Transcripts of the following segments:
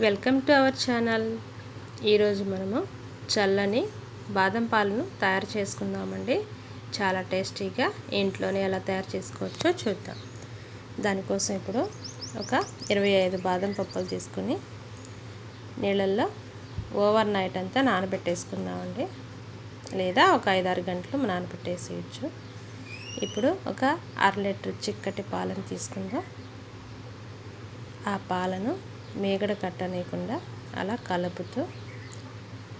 Welcome to our channel. ఈరోజు మనము చల్లని బాదం పాలను తయారు చేసుకుందామండి. చాలా టేస్టీగా ఇంట్లోనే ఎలా తయారు చేసుకోవచ్చో చూద్దాం. దానికోసం ఇప్పుడు ఒక ఇరవై ఐదు బాదం పప్పులు తీసుకుని నీళ్ళల్లో ఓవర్ నైట్ అంతా నానబెట్టేసుకుందామండి. లేదా ఒక ఐదారు గంటలు నానబెట్టేసేయచ్చు. ఇప్పుడు ఒక అర లీటర్ చిక్కటి పాలను తీసుకుందాం. ఆ పాలను మేగడ కట్టనీయకుండా అలా కలుపుతూ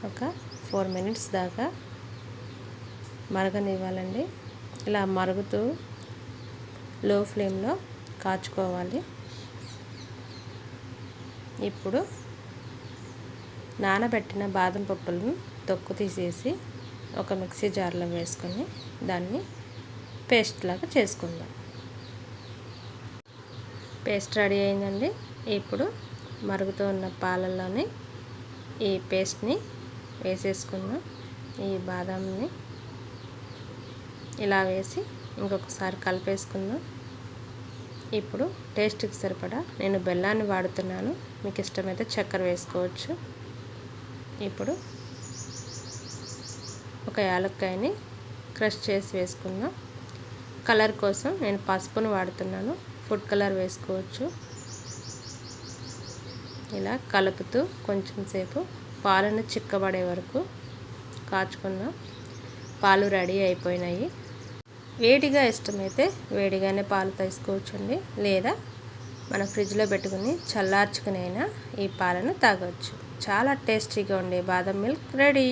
ఒక ఫోర్ మినిట్స్ దాకా మరగనివ్వాలండి. ఇలా మరుగుతూ లో ఫ్లేమ్లో కాచుకోవాలి. ఇప్పుడు నానబెట్టిన బాదం పప్పులను తొక్కు తీసేసి ఒక మిక్సీ జార్లో వేసుకొని దాన్ని పేస్ట్ లాగా చేసుకుందాం. పేస్ట్ రెడీ అయిందండి. ఇప్పుడు మరుగుతూ ఉన్న పాలల్లోనే ఈ పేస్ట్ని వేసేసుకుందాం. ఈ బాదాంని ఇలా వేసి ఇంకొకసారి కలిపేసుకుందాం. ఇప్పుడు టేస్ట్కి సరిపడా నేను బెల్లాన్ని వాడుతున్నాను. మీకు ఇష్టమైతే చక్కెర వేసుకోవచ్చు. ఇప్పుడు ఒక యాలక్కాయని క్రష్ చేసి వేసుకుందాం. కలర్ కోసం నేను పసుపును వాడుతున్నాను. ఫుడ్ కలర్ వేసుకోవచ్చు. ఇలా కలుపుతూ కొంచెం సేపు పాలను చిక్కబడే వరకు కాచుకున్నాం. పాలు రెడీ అయిపోయినాయి. వేడిగా ఇష్టమైతే వేడిగానే పాలు తీసుకోవచ్చండి. లేదా మన ఫ్రిడ్జ్లో పెట్టుకుని చల్లార్చుకునైనా ఈ పాలను తాగవచ్చు చాలా టేస్టీగా ఉండే బాదం మిల్క్ రెడీ.